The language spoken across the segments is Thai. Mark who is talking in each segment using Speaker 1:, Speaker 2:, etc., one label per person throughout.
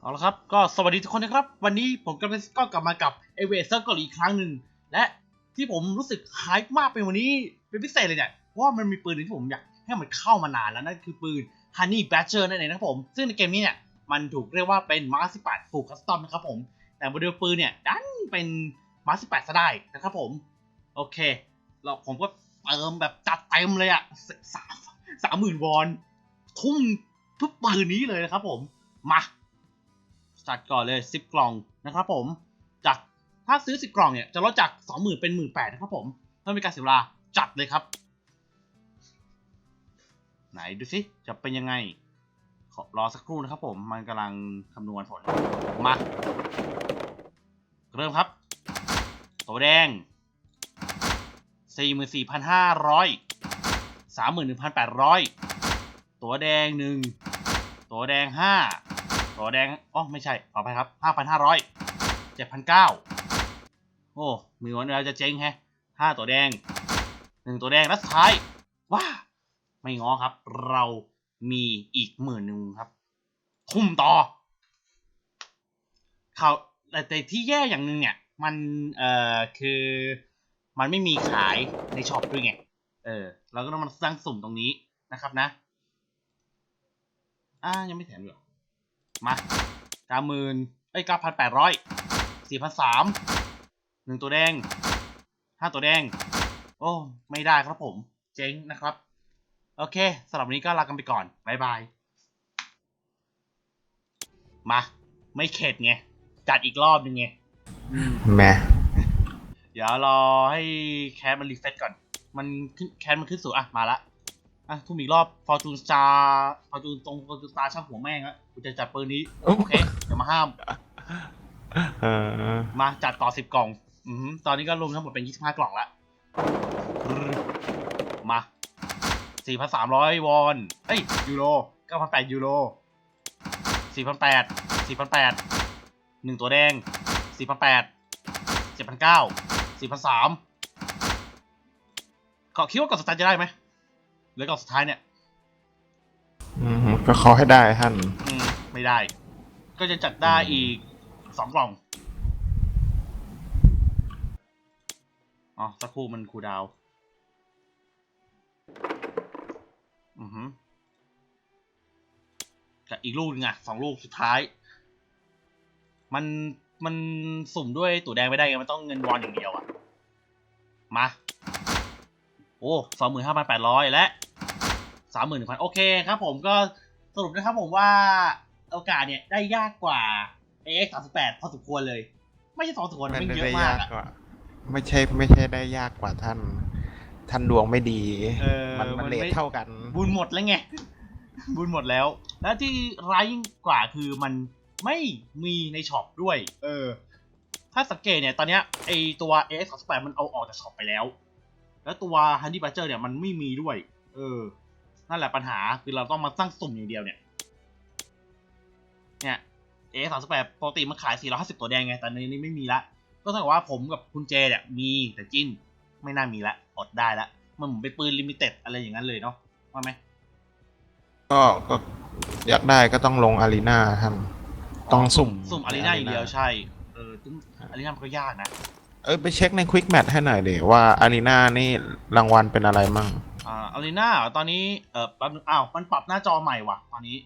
Speaker 1: เอาละครับ ก็สวัสดีทุกคนนะครับ วันนี้ผมกำลังก็กลับมากับเอเวเซอร์เกาหลีอีกครั้งหนึ่ง และที่ผมรู้สึกฮายมากเป็นวันนี้เป็นพิเศษเลยเนี่ยเพราะว่ามันมีปืนหนึ่งที่ผมอยากให้มันเข้ามานานแล้วนั่นคือปืน Honey Badger นั่นเองนะครับผม ซึ่งในเกมนี้เนี่ยมันถูกเรียกว่าเป็นมาร์18 Full Custom นะครับผม แต่โมเดลปืนเนี่ยดันเป็นมาร์18ซะได้นะครับผม โอเคเราผมก็เติมแบบจัดเต็มเลยอะสามสามหมื่นวอนทุ่มทุกปืนนี้เลยนะครับผมมา จัดก่อนเลย 10 กล่องนะครับผม จากถ้าซื้อ 10 กล่องเนี่ยจะลดจาก 20,000 เป็น 18,000นะครับผมเพื่อเป็นการเสียเวลาจัดเลยครับ ไหนดูสิจะเป็นยังไงขอรอสักครู่นะครับผมมันกำลังคำนวณผลมา เริ่มครับ ตัวแดง 44,500 31,800 ตัวแดง 1 ตัวแดง 5 ขอแดงอ๋อไม่ใช่ขอไปครับห้าพันห้าร้อยเจ็ดพันเก้าโอ้มือวันเราจะเจ๊งแฮะห้าตัวแดงหนึ่งตัวแดงนัดท้ายว้าไม่ง้อครับ เรามีอีกหมื่นหนึ่งครับคุมต่อข่าวแต่ที่แย่อย่างหนึ่งเนี่ย มันเอ่อคือมันไม่มีขายในช็อปด้วยไงเออเราก็ต้องมาสร้างสุ่มตรงนี้นะครับนะ อ่ายังไม่แถมหรอ มาเก้าหมื่นเอ้ยเก้าพันแปดร้อยสี่พันสามหนึ่งตัวแดงห้าตัวแดง โอ้ ไม่ได้ครับผม เจ๊งนะครับ โอเคสำหรับวันนี้ก็ลากันไปก่อนบายบาย มา ไม่เข็ดไง จัดอีกรอบหนึงไง
Speaker 2: แหม
Speaker 1: เดี๋ยวรอให้แคสมันรีเซ็ตก่อน มันขึ้นแคสมันขึ้นสู่อะ มาละ อะทุ่มอีกรอบฟอร์จูนสตาร์ฟอร์จูนตรงฟอร์จูนสตาร์ช่างหัวแม่งอะกูจะจัดปืนนี้โอเคเดี๋ยวมาห้าม
Speaker 2: เออ
Speaker 1: มาจัดต่อสิบกล่อง อือหือตอนนี้ก็รวมทั้งหมดเป็นยี่สิบห้ากล่องละมาสี่พันสามร้อยวอน เอ้ย ยูโรเก้าพันแปดยูโรสี่พันแปดสี่พันแปดหนึ่งตัวแดงสี่พันแปดเจ็ดพันเก้าสี่พันสามก็คิดว่ากล่องสุดท้ายจะได้ไหม เหลือกล่องสุดท้ายเนี่ย
Speaker 2: อืมก็ขอให้ได้ท่าน
Speaker 1: อืม ไม่ได้ ก็จะจัดได้อีกสองกล่อง อ๋อ สักครู่มันคูลดาวน์อือหือกับอีกลูกหนึงอะสองลูกสุดท้าย มันมันสุ่มด้วยตัวแดงไม่ได้ไงมันต้องเงินวอนอย่างเดียวอะมา โอ้สองหมื่นห้าพันแปดร้อยและ สามหมื่นหนึ่งพันโอเคครับผมก็สรุปนะครับผมว่าโอกาสเนี่ยได้ยากกว่า AX 3 8พอสมควรเลย ไม่ใช่สองสมควร
Speaker 2: มัน
Speaker 1: มันเย
Speaker 2: ได้
Speaker 1: อะมาก
Speaker 2: ยาก
Speaker 1: อะ
Speaker 2: กว่าไม่ใช่ไม่ใช่ได้ยากกว่าท่าน ท่านดวงไม่ดี
Speaker 1: เออ
Speaker 2: มันมัน
Speaker 1: มัน
Speaker 2: เลท
Speaker 1: ไม่
Speaker 2: เท่ากัน
Speaker 1: บุญหมดแล้วไง บุญหมดแล้ว แล้วที่ร้ายยิ่งกว่าคือมันไม่มีในช็อปด้วย เออ ถ้าสังเกตเนี่ย ตอนเนี้ยไอตัว AX 3 8มันเอาออกจากช็อปไปแล้ว แล้วตัว Honey Badger เนี่ยมันไม่มีด้วย เออ นั่นแหละปัญหาคือเราต้องมาตั้งสุ่มอย่างเดียวเนี่ย เนี่ย AX 3 8ปกติมันขาย450ตัวแดงไง แต่ในนี้ไม่มีละ ก็เท่ากับว่าผมกับคุณเจเนี่ยมีแต่จิ้นไม่น่ามีละ อดได้ละ มันเหมือนเป็นปืนลิมิเต็ดอะไรอย่างนั้นเลยเนาะว่าไหม
Speaker 2: ก็ก็อยากได้ก็ต้องลงอารีนาท่านต้องสุ่ม
Speaker 1: สุ่มอารีนาอย่างเดียวใช่ เออซึ่งอารีนามันก็ยากนะ
Speaker 2: เออไปเช็คในควิกแมทให้หน่อยเดี๋ยวว่าอารีนานี่รางวัลเป็นอะไรมั่ง
Speaker 1: อ่าอารีนาตอนนี้เออแป๊บนึงอ้าวมันปรับหน้าจอใหม่ว่ะ ตอนนี้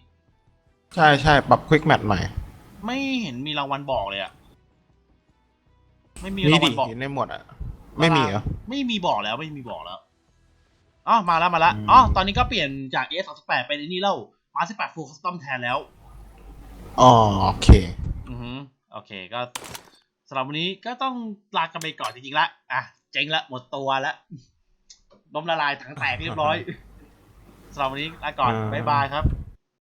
Speaker 2: ใช่ใช่ปรับควิกแมทใหม่
Speaker 1: ไม่เห็นมีรางวัลบอกเลยอะไม่มี
Speaker 2: นี่
Speaker 1: รางวั
Speaker 2: ดิ
Speaker 1: ลบอก
Speaker 2: เห็นได้หมดอะ ไม่มีเหรอ
Speaker 1: ไม่มีบอกแล้วไม่มีบอกแล้วอ๋อมาแล้วมาแล้ว
Speaker 2: อืม
Speaker 1: อ๋อตอนนี้ก็เปลี่ยนจาก S 3 8เป็นไอ้นี่แล้วมา18 Full Custom แทนแล้ว
Speaker 2: อ๋อโอเค
Speaker 1: อือฮึโอเคก็สำหรับวันนี้ก็ต้องลากันไปก่อนจริงๆละอะ เจ๊งละหมดตัวละ ล้มละลายถังแตกเรียบร้อยสำหรับวันนี้ลาก่อน
Speaker 2: อ่า
Speaker 1: บ๊ายบายครับ